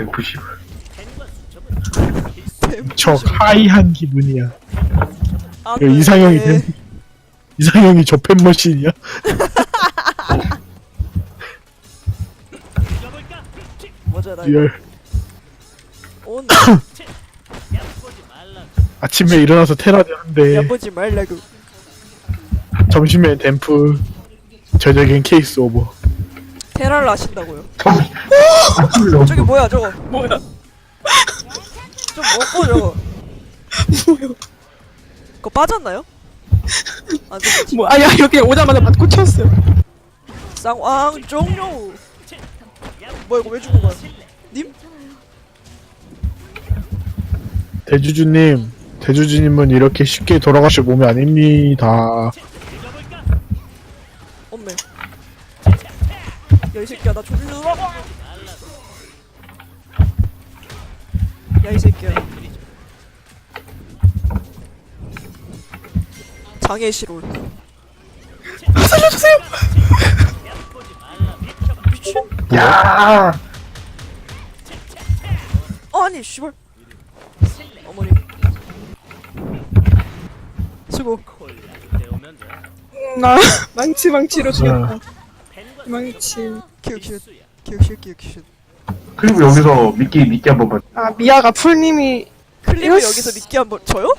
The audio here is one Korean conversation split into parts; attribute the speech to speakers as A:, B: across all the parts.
A: 댐프시.
B: 저 하이한 기분이야. 안그 이상형이
C: 돼.
B: 된 이상형이 저 팬 머신이야.
C: 맞아 나 이거
B: 리얼. 아침에 일어나서 테라를 한대.
C: 야보지 말라고
B: 점심에 댐프. 저녁엔 케이스 오버.
C: 테라를 하신다고요
A: 아,
C: 저기 뭐야 저거 뭐야 좀 먹고 저거
D: 뭐요?
C: 그거 빠졌나요? 안 됐지
D: 뭐 아니야 이렇게 오자마자 맞고 쳤어요.
C: 쌍왕 종료 뭐야 이거 왜 죽은 거야 님?
B: 대주주님, 대주주님은 이렇게 쉽게 돌아가실 몸이 아닙니다.
C: 이 새끼야 나 졸리라고 야이 새끼야 장애 실올
D: 살려주세요.
C: 미친
A: 야!
C: 어, 아니 씨발 어머니 수고
D: 나 망치 망치로 죽였다.
B: 어.
D: 망치.
C: 키우키웃 키우키웃 키우키웃
A: 그리고 여기서 미끼, 미끼 한 번만.
D: 아 미아가 풀님이
C: 클립을. 여기서 믿기 한번 저요?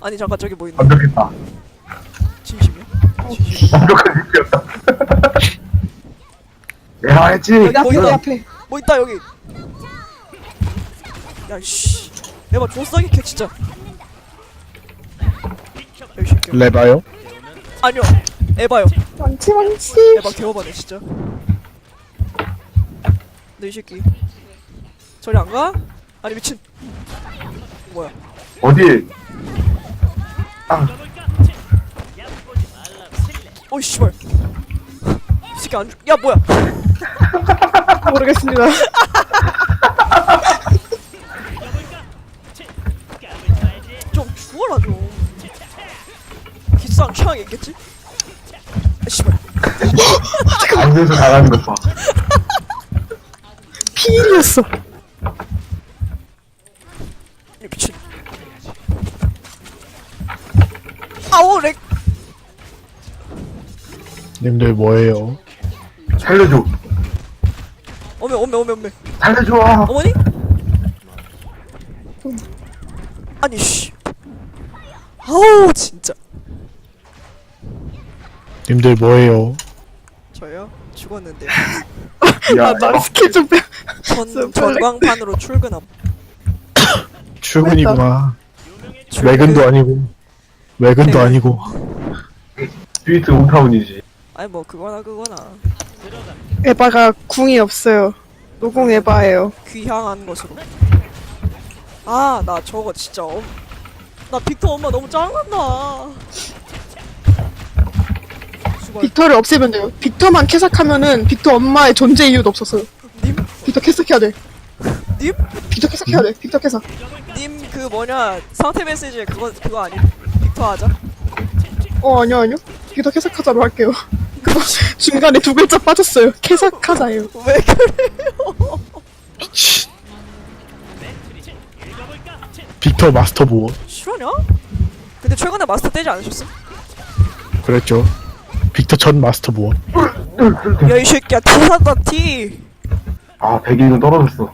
C: 아니 잠깐 저기 뭐 있나?
A: 완벽했다.
C: 진심이야?
A: 완벽한 미끼였다. 내가 했지.
D: 여기 앞에. 여기 앞에.
C: 뭐 있다 여기 야씨 내가 조싸기 캐 진짜 새끼야
B: 레바요?
C: 아니요 에바요
D: 망치 망치.
C: 에바 개워바네 진짜 너 이 새끼 저리 안 가? 아니 미친 뭐야
A: 어디?
C: 어이 씨발 이 새끼 안 죽.. 야 뭐야
D: 모르겠습니다.
C: 좀 죽어라 좀 기상 취향이 있겠지? 아 씨발
A: 앉아서 나가는 것 봐.
D: 피일이었어.
C: 이 미친 아오 렉
B: 님들 뭐예요?
A: 살려줘.
C: 어메 어메 어메 어메
A: 살려줘.
C: 어머니? 아니 씨 아우 진짜
B: 님들 뭐예요?
C: 저요? 죽었는데
A: 야,
D: 아, 나 스킬 좀 빼.
C: 전 전광판으로 출근함
B: 출근이구나.
C: 출근.
B: 외근도 아니고. 외근도
C: 네.
B: 아니고.
A: 스위트 홈타운이지.
C: 아니 뭐 그거나 그거나
D: 에바가 궁이 없어요. 노궁 에바예요.
C: 귀향한 것으로 아 나 저거 진짜 엄... 나 빅터 엄마 너무 짱난다
D: 빅터를 없애면 돼요. 빅터만 캐삭하면은 빅터 엄마의 존재 이유도 없었어요.
C: 님?
D: 빅터 캐삭해야 돼.
C: 님?
D: 빅터 캐삭해야 돼. 빅터 캐삭.
C: 님 그 뭐냐 상태 메시지에 그거 그거 아니 빅터 하자
D: 어 아니요 아니요. 빅터 캐삭하자로 할게요. 그거 중간에 두 글자 빠졌어요. 캐삭하자예요.
C: 왜 그래요.
B: 빅터 마스터 보어.
C: 실화냐? 근데 최근에 마스터 떼지 않으셨어?
B: 그랬죠. 빅터 전 마스터 보어.
C: 야이 새끼야 티 산다 티
A: 아, 백일은 떨어졌어.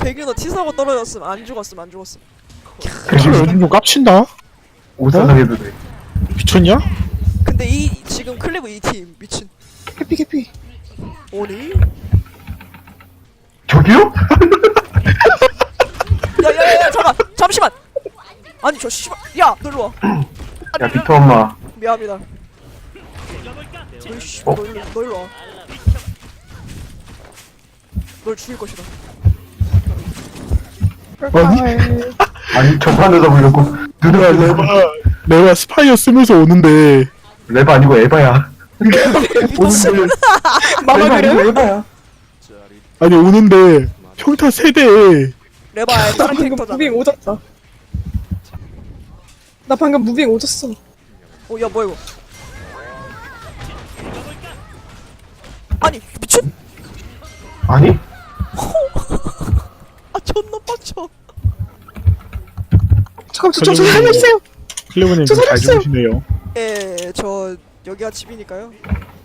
C: 백윤호 티 사고 떨어졌으면 안 죽었음 안 죽었음
B: 빅터 요즘 좀 깝친다?
A: 옷사상 해도 돼.
B: 미쳤냐?
C: 근데 이 지금 클리브 이팀 미친
D: 캐피 캐피.
C: 오니?
A: 저기요?
C: 야야야 잠깐 잠시만 아니 저 씨발 야 놀러와
A: 야, 빅터 엄마.
C: 미안합니다 너 씨발 너 일로 너 일로 와. 널 죽일 것이다
B: 아니.
D: 헐.
A: 아니, 전판에 잡으려고.
B: 야,
A: 눈을
B: 레바, 레바 스파이어 쓰면서 오는데.
A: 레바 아니고 에바야.
B: 오는데.
D: 마마
A: 레바
D: 그래요?
A: 에바야.
B: 아니, 오는데. 평타 세대에.
C: 레바의
D: 나
C: 다른
D: 방금
C: 캐릭터잖아
D: 무빙 오졌다. 나 방금 무빙 오졌어.
C: 어, 야, 뭐야, 이거. 아니?
A: 아
C: 존나 빡쳐
D: 잠깐만 저, 저, 저 살려주세요
B: 클레버님
D: 저
B: 잘
D: 살았어요.
B: 주무시네요.
C: 예 저 여기가 집이니까요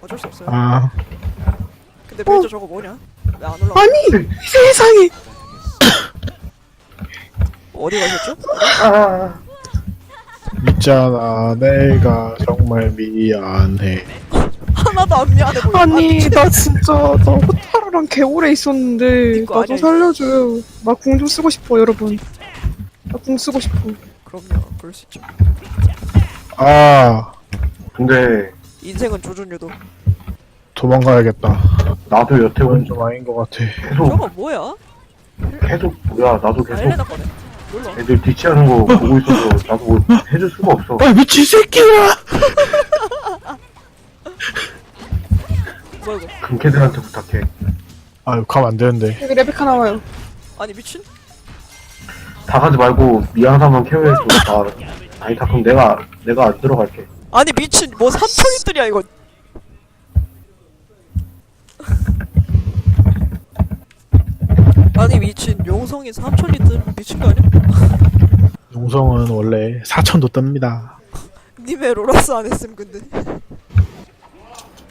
C: 어쩔 수 없어요
B: 아,
C: 근데 벨저 저거 뭐냐 왜 안 올라가
D: 아니 세상에
C: 어디 가셨죠?
A: 아,
B: 있잖아. 내가 정말 미안해.
C: 하나도 안 미안해 보여.
D: 아니 나 진짜 나 호타루랑 개오래 있었는데
C: 이거
D: 나
C: 아니야,
D: 좀 살려줘요. 나 궁 좀 쓰고 싶어 여러분. 나 궁 쓰고 싶어.
C: 그럼요 그럴 수 있죠.
B: 아,
A: 근데
C: 인생은 조준유도.
B: 도망가야겠다.
A: 나도 여태
B: 이건 좀 아닌 것 같아.
A: 계속
C: 저거 뭐야?
A: 계속 뭐야? 나도
C: 아
A: 계속
C: 거네 놀러
A: 애들 뒤치하는 거 보고 있어서 나도 뭐 해줄 수가 없어.
B: 아, 미친 새끼야!
C: 뭐야 이거
A: 금캐들한테 부탁해.
B: 아유, 가면 안 되는데.
D: 여기 레베카 나와요
C: 아니 미친?
A: 다 가지 말고 미안하면 케어해줘. 다 아니 다 그럼 내가 내가 안 들어갈게.
C: 아니 미친 뭐 3천리들이야 이거 아니 미친 용성이 3천리들 미친 거 아니야?
B: 용성은 원래 4천도 뜹니다.
C: 님의 로라스 안 했음 근데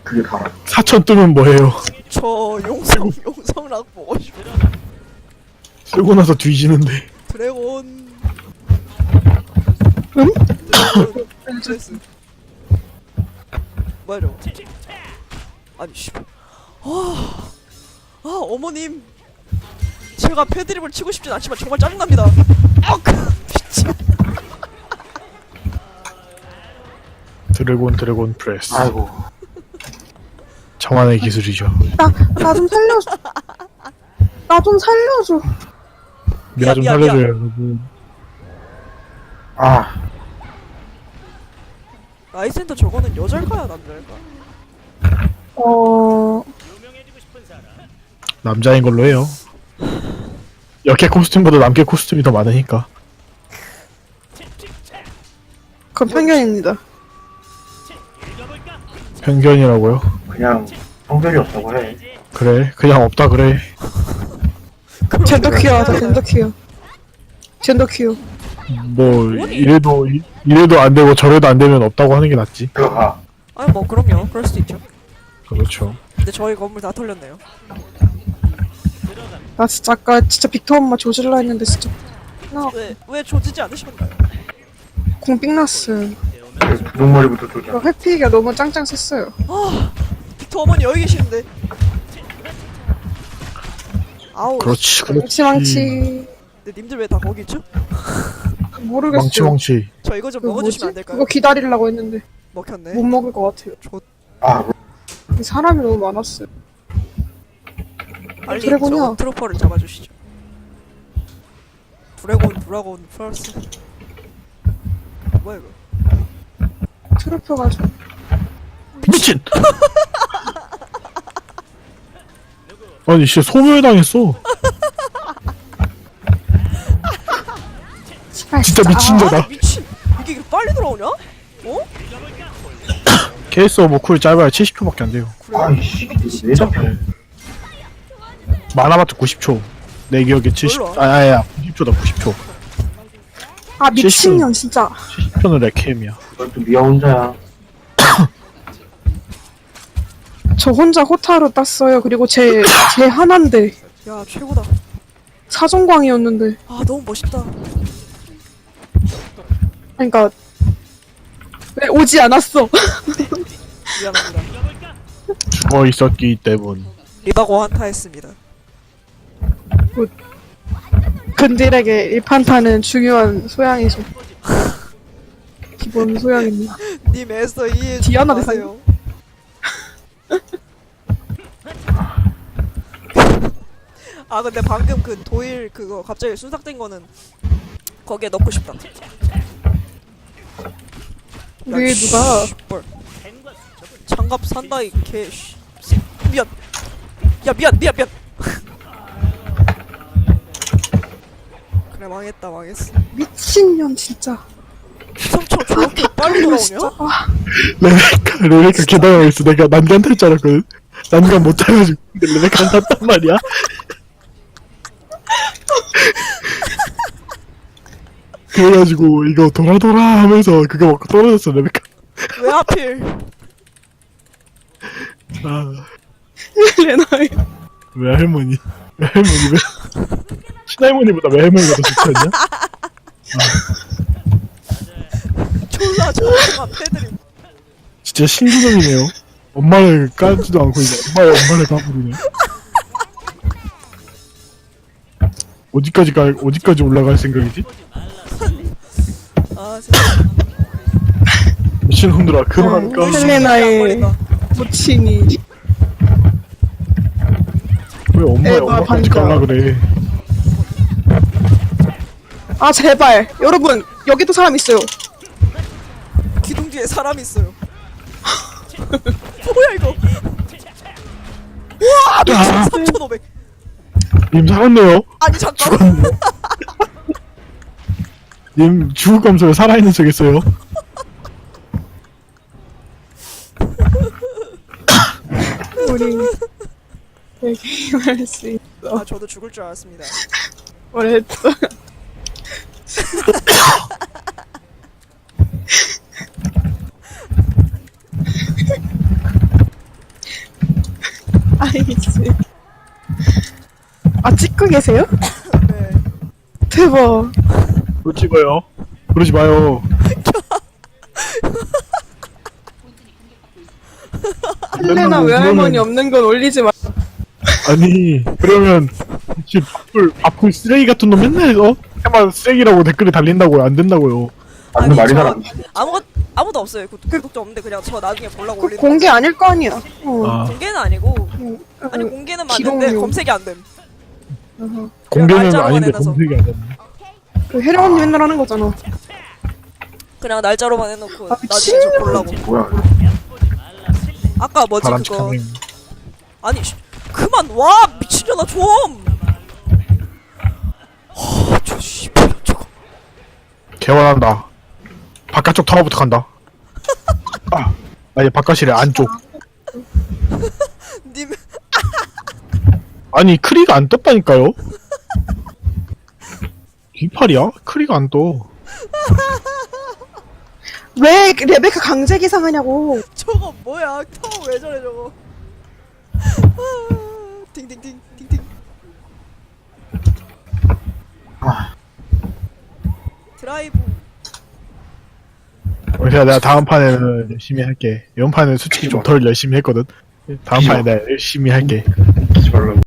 A: 그게 다.
B: 4천 뜨면 뭐해요?
C: 저 용성 용성락 보고 싶어
B: 쓰고 나서 뒤지는데.
C: 드래곤
D: 응?
C: 드레스 뭐야 저거 아니 씨발 아, 아 어머님 제가 패드립을 치고 싶진 않지만 정말 짜증납니다 아 미친
B: 드래곤 드래곤 프레스.
A: 아이고.
B: 정한의 기술이죠.
D: 나좀 살려줘 나 좀 살려줘
B: 미아 좀
C: 미안, 미안.
B: 살려줘요, 여러분.
A: 아
C: 라이센터 저거는 여자일까요 남자일까?
D: 어...
B: 남자인 걸로 해요. 여캐 코스튬보다 남캐 코스튬이 더 많으니까.
D: 그건 편견입니다
B: 편견이라고요?
A: 그냥 성별이 없다고 해.
B: 그래, 그냥 없다 그래.
D: 젠더 퀴어 하자 젠더 퀴어 젠더 퀴어
B: 뭐 이래도 이- 이래도 안 되고 저래도 안 되면 없다고 하는 게 낫지.
A: 들어가.
C: 아니 뭐 그럼요 그럴 수도 있죠
B: 그렇죠.
C: 근데 저희 건물 다 털렸네요
D: 나 진짜 아까 진짜 빅터 엄마 조질라 했는데 진짜
C: 나왜왜 조지지 않으셨나요?
D: 공삥 났어요
A: 두둥머리부터 조져.
D: 회피가 너무 짱짱 셌어요
C: 빅터 어머니 여기 계시는데 아우
B: 그렇지, 그렇지.
D: 망치
C: 근데 님들 왜 다 거기 있죠?
D: 모르겠어요
B: 망치 망치.
C: 저 이거 좀
D: 그거
C: 먹어주시면 안
D: 뭐지?
C: 될까요?
D: 그거 기다리려고 했는데
C: 먹혔네
D: 못 먹을 것 같아요
A: 아
D: 사람이 너무 많았어요
C: 빨리
D: 드래곤이야.
C: 저 트로퍼를 잡아주시죠 드래곤 드라곤 플러스 뭐야 이거
D: 트로퍼 가지고
B: 미친. 아니, 씨 소멸당했어.
D: 씨발,
B: 진짜 미친
C: 아
B: 자다.
C: 미친 이게 이렇게 빨리 돌아오냐? 어?
B: 케이스 오브 쿨 짧아야 70초밖에 안 돼요.
A: 아이씨 왜 잡혀?
B: 많아봤자 90초. 내 기억에 70.
C: 몰라.
B: 아, 아야, 90초다 90초.
D: 아 미친년 진짜
B: 70초는 레케임이야.
A: 넌또 미아 혼자야.
D: 저 혼자 호타로 땄어요. 그리고 제 제 하나인데.
C: 야 최고다.
D: 사정광이었는데.
C: 아 너무 멋있다.
D: 그러니까 왜 오지 않았어?
C: 미안합니다.
B: 죽어 있었기 때문.
C: 리바고 한타했습니다.
D: 근딜에게 일판타는 중요한 소양이죠. 기본 소양입니다.
C: 님 애써 이해해 주지
D: 디아나
C: 마세요 아 근데 방금 그 도일 그거 갑자기 순삭된 거는 거기에 넣고 싶다.
D: 왜 누가?
C: 뭘 장갑 산다 이개 미안. 야 미안 미안 미안. 그래 망했다 망했어.
D: 미친년 진짜.
C: 삼촌 저렇게 빨리
D: 이거
C: 돌아오냐?
D: 아,
B: 레베카, 레베카 기다리고 있어. 내가 남자한테 할줄 알았거든. 난간 못 타가지고 근데 레베카 탔단 말이야 그래가지고 이거 돌아 돌아 하면서 그거 먹고 떨어졌어 레베카
C: 왜 하필?
B: 아.
D: 레나의
B: 왜 할머니? 왜 할머니? 왜? 친할머니보다 왜 할머니가 더 좋지 않냐?
C: 졸라 조용한 패드립
B: 진짜 신기적이네요. 엄마를 까지도 않고 이제 엄마의 엄마를 까부리네. 어디까지 갈 어디까지 올라갈 생각이지?
C: 아 진짜
B: 미친 놈들아 그만할까?
D: 음, 헬레나의. 모친이
B: 왜 엄마의
D: 에바
B: 엄마까지
D: 반가.
B: 깔라 그래.
D: 아 제발. 여러분 여기도 사람 있어요.
C: 기둥 뒤에 사람 있어요. 뭐야 이거? 우와 미친 3500
B: 님 살았네요.
C: 아니 잠깐
B: 님 죽을 감소에 살아있는 척 했어요.
D: 우리 게임할 수 있어.
C: 아 저도 죽을 줄 알았습니다.
D: 그랬어 아이씨. 아 찍고 계세요?
C: 네.
D: 대박
B: 또 찍어요 그러지 마요
D: 헬레나 외할머니 없는 건 올리지 마
B: 아니 그러면 지금 밥풀 쓰레기 같은 놈 맨날 어? 해만 쓰레기라고 댓글에 달린다고요 안 된다고요
A: 맞는 말이
C: 저
A: 사람.
C: 아무것 아무도 없어요 구, 구독자 없는데 그냥 저 나중에 보려고
D: 그
C: 올리는
D: 공개 아닐 거 아니야 어.
B: 아
C: 공개는 아니고 아니
D: 어,
C: 공개는 맞는데
D: 기록용.
C: 검색이 안 됨
D: 어허.
B: 공개는 아닌데
C: 해놔서.
B: 검색이 안 되네
D: 그 혜령 언니 맨날 하는 거잖아.
C: 그냥 날짜로만 해놓고
D: 아,
C: 나중에 좀 보려고.
A: 뭐야?
C: 아까 뭐지
B: 바람
C: 그거? 아니 씨, 그만 와 미친년아 좀! 허저 씨발 저거?
B: 개원한다. 바깥쪽 타워부터 간다. 아 아니 바깥이래 안쪽.
C: 님.
B: 아니 크리가 안 떴다니까요 귀팔이야? 크리가 안 떠.
D: 왜 레베카 강제 기상하냐고.
C: 저거 뭐야? 타워 왜 저래 저거? 아, 팅팅팅 팅팅
A: 아.
C: 드라이브.
B: 그래서 내가 다음 판에는 열심히 할게. 이번 판은 솔직히 좀 덜 열심히 했거든. 다음 판에 내가 열심히 할게.
A: 하지 말라고.